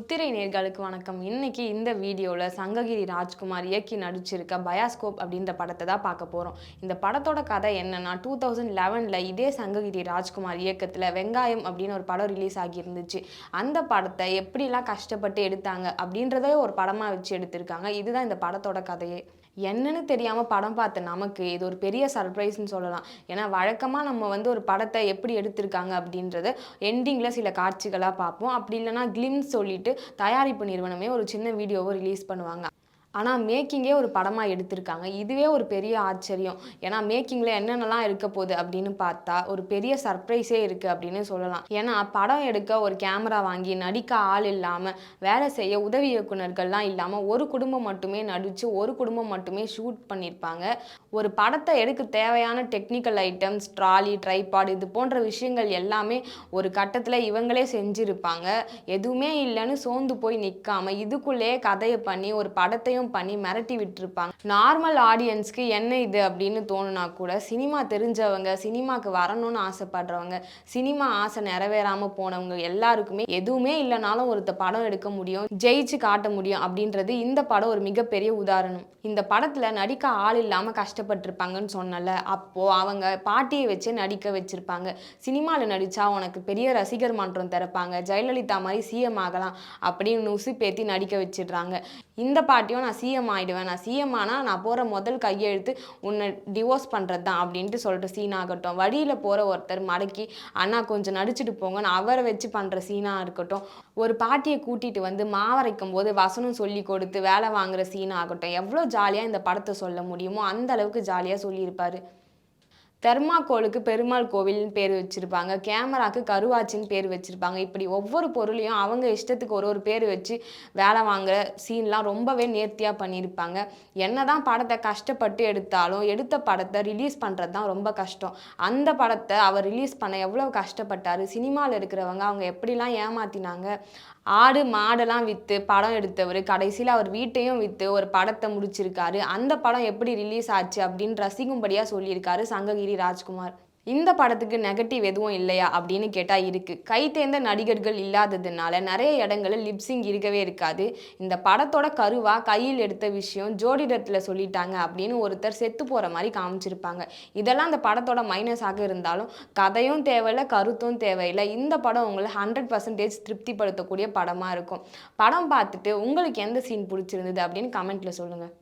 முத்திரை நேர்களுக்கு வணக்கம். இன்னைக்கு இந்த வீடியோவில் சங்ககிரி ராஜ்குமார் இயக்கி நடிச்சிருக்க பயாஸ்கோப் அப்படின்ற படத்தை தான் பார்க்க போகிறோம் இந்த படத்தோட கதை என்னன்னா டூ தௌசண்ட் லெவனில் இதே சங்ககிரி ராஜ்குமார் இயக்கத்தில் வெங்காயம் அப்படின்னு ஒரு படம் ரிலீஸ் ஆகியிருந்துச்சு. அந்த படத்தை எப்படிலாம் கஷ்டப்பட்டு எடுத்தாங்க அப்படின்றதே ஒரு படமாக வச்சு எடுத்திருக்காங்க. இதுதான் இந்த படத்தோட கதையே. என்னன்னு தெரியாமல் படம் பார்த்த நமக்கு இது ஒரு பெரிய சர்ப்ரைஸ்னு சொல்லலாம். ஏன்னா வழக்கமாக நம்ம வந்து ஒரு படத்தை எப்படி எடுத்திருக்காங்க அப்படின்றத எண்டிங்கில் சில காட்சிகளாக பார்ப்போம். அப்படி இல்லைனா கிளிம்ஸ் சொல்லிட்டு தயாரிப்பு நிறுவனமே ஒரு சின்ன வீடியோவை ரிலீஸ் பண்ணுவாங்க. ஆனால் மேக்கிங்கே ஒரு படமாக எடுத்திருக்காங்க. இதுவே ஒரு பெரிய ஆச்சரியம். ஏன்னா மேக்கிங்கில் என்னென்னலாம் இருக்க போகுது அப்படின்னு பார்த்தா ஒரு பெரிய சர்ப்ரைஸே இருக்குது அப்படின்னு சொல்லலாம். ஏன்னா படம் எடுக்க ஒரு கேமரா வாங்கி நடிக்க ஆள் இல்லாமல் வேலை செய்ய உதவி இயக்குனர்கள்லாம் இல்லாமல் ஒரு குடும்பம் மட்டுமே நடித்து ஒரு குடும்பம் மட்டுமே ஷூட் பண்ணியிருப்பாங்க ஒரு படத்தை எடுக்க தேவையான டெக்னிக்கல் ஐட்டம்ஸ் ட்ராலி ட்ரைபாட் இது போன்ற விஷயங்கள் எல்லாமே ஒரு கட்டத்தில் இவங்களே செஞ்சுருப்பாங்க. எதுவுமே இல்லைன்னு சோர்ந்து போய் நிற்காம இதுக்குள்ளேயே கதையை பண்ணி ஒரு படத்தையும் பண்ணி மிரட்டி விட்டுருப்பாங்க. நார்மல் ஆடியன்ஸ்க்கு என்ன இது அப்படின்னு தோணுனா கூட சினிமா தெரிஞ்சவங்க சினிமாக்கு வரணும்னு ஆசைப்படுறவங்க சினிமா ஆசை நிறைவேறாமல் போனவங்க எல்லாருக்குமே எதுவுமே இல்லைனாலும் ஒருத்த படம் எடுக்க முடியும் ஜெயிச்சு காட்ட முடியும் அப்படின்றது இந்த படம் ஒரு மிகப்பெரிய உதாரணம். இந்த படத்தில் நடிக்க ஆள் இல்லாமல் கஷ்டப்பட்டிருப்பாங்கன்னு சொன்னல அப்போது அவங்க பாட்டியை வச்சு நடிக்க வச்சுருப்பாங்க. சினிமாவில் நடித்தா உனக்கு பெரிய ரசிகர் மன்றம் திறப்பாங்க. ஜெயலலிதா மாதிரி சிஎம் ஆகலாம் அப்படின்னு உசுப்பேத்தி நடிக்க வச்சிடுறாங்க. இந்த பாட்டியும் நான் சிஎம் ஆகிடுவேன் நான் சிஎம் ஆனால் நான் போகிற முதல் கையெழுத்து உன்னை டிவோர்ஸ் பண்ணுறது தான் அப்படின்ட்டு சொல்கிற சீன் ஆகட்டும். வழியில் போகிற ஒருத்தர் மடக்கி அண்ணா கொஞ்சம் நடிச்சுட்டு போங்கன்னு அவரை வச்சு பண்ணுற சீனாக இருக்கட்டும். ஒரு பாட்டியை கூட்டிகிட்டு வந்து மாவரைக்கும் போது வசனம் சொல்லி கொடுத்து வேலை வாங்குற சீனாக ஆகட்டும். எவ்வளோ ஜாலியாக இந்த படத்தை சொல்ல முடியுமோ அந்த அளவுக்கு ஜாலியாக சொல்லியிருப்பார். தெர்மாக்கோலுக்கு பெருமாள் கோவில்னு பேர் வச்சுருப்பாங்க. கேமராக்கு கருவாச்சின்னு பேர் வச்சுருப்பாங்க. இப்படி ஒவ்வொரு பொருளையும் அவங்க இஷ்டத்துக்கு ஒரு ஒரு பேர் வச்சு வேலை வாங்குற சீன்லாம் ரொம்பவே நேர்த்தியாக பண்ணியிருப்பாங்க. என்ன தான் படத்தை கஷ்டப்பட்டு எடுத்தாலும் எடுத்த படத்தை ரிலீஸ் பண்ணுறது தான் ரொம்ப கஷ்டம். அந்த படத்தை அவர் ரிலீஸ் பண்ண எவ்வளோ கஷ்டப்பட்டார். சினிமாவில் இருக்கிறவங்க அவங்க எப்படிலாம் ஏமாத்தினாங்க. ஆடு மாடெல்லாம் விற்று படம் எடுத்தவர் கடைசியில் அவர் வீட்டையும் விற்று ஒரு படத்தை முடிச்சிருக்காரு. அந்த படம் எப்படி ரிலீஸ் ஆச்சு அப்படின்னு ரசிக்கும்படியாக சொல்லியிருக்காரு சங்ககிரி ராஜ்குமார். இந்த படத்துக்கு நெகட்டிவ் எதுவும் இல்லையா? அப்படின்னு கேட்டால் இருக்குது கை தேர்ந்த நடிகர்கள் இல்லாததுனால நிறைய இடங்களில் லிப்ஸிங் இருக்கவே இருக்காது. இந்த படத்தோட கருவா கையில் எடுத்த விஷயம் ஜோடிடத்தில் சொல்லிட்டாங்க அப்படின்னு ஒருத்தர் செத்து போகிற மாதிரி காமிச்சிருப்பாங்க. இதெல்லாம் அந்த படத்தோட மைனஸாக இருந்தாலும் கதையும் தேவையில்லை கருத்தும் தேவையில்லை. இந்த படம் உங்களை ஹண்ட்ரட் பர்சன்டேஜ் திருப்திப்படுத்தக்கூடிய படமாக இருக்கும். படம் பார்த்துட்டு உங்களுக்கு எந்த சீன் பிடிச்சிருந்தது அப்படின்னு கமெண்ட்டில் சொல்லுங்கள்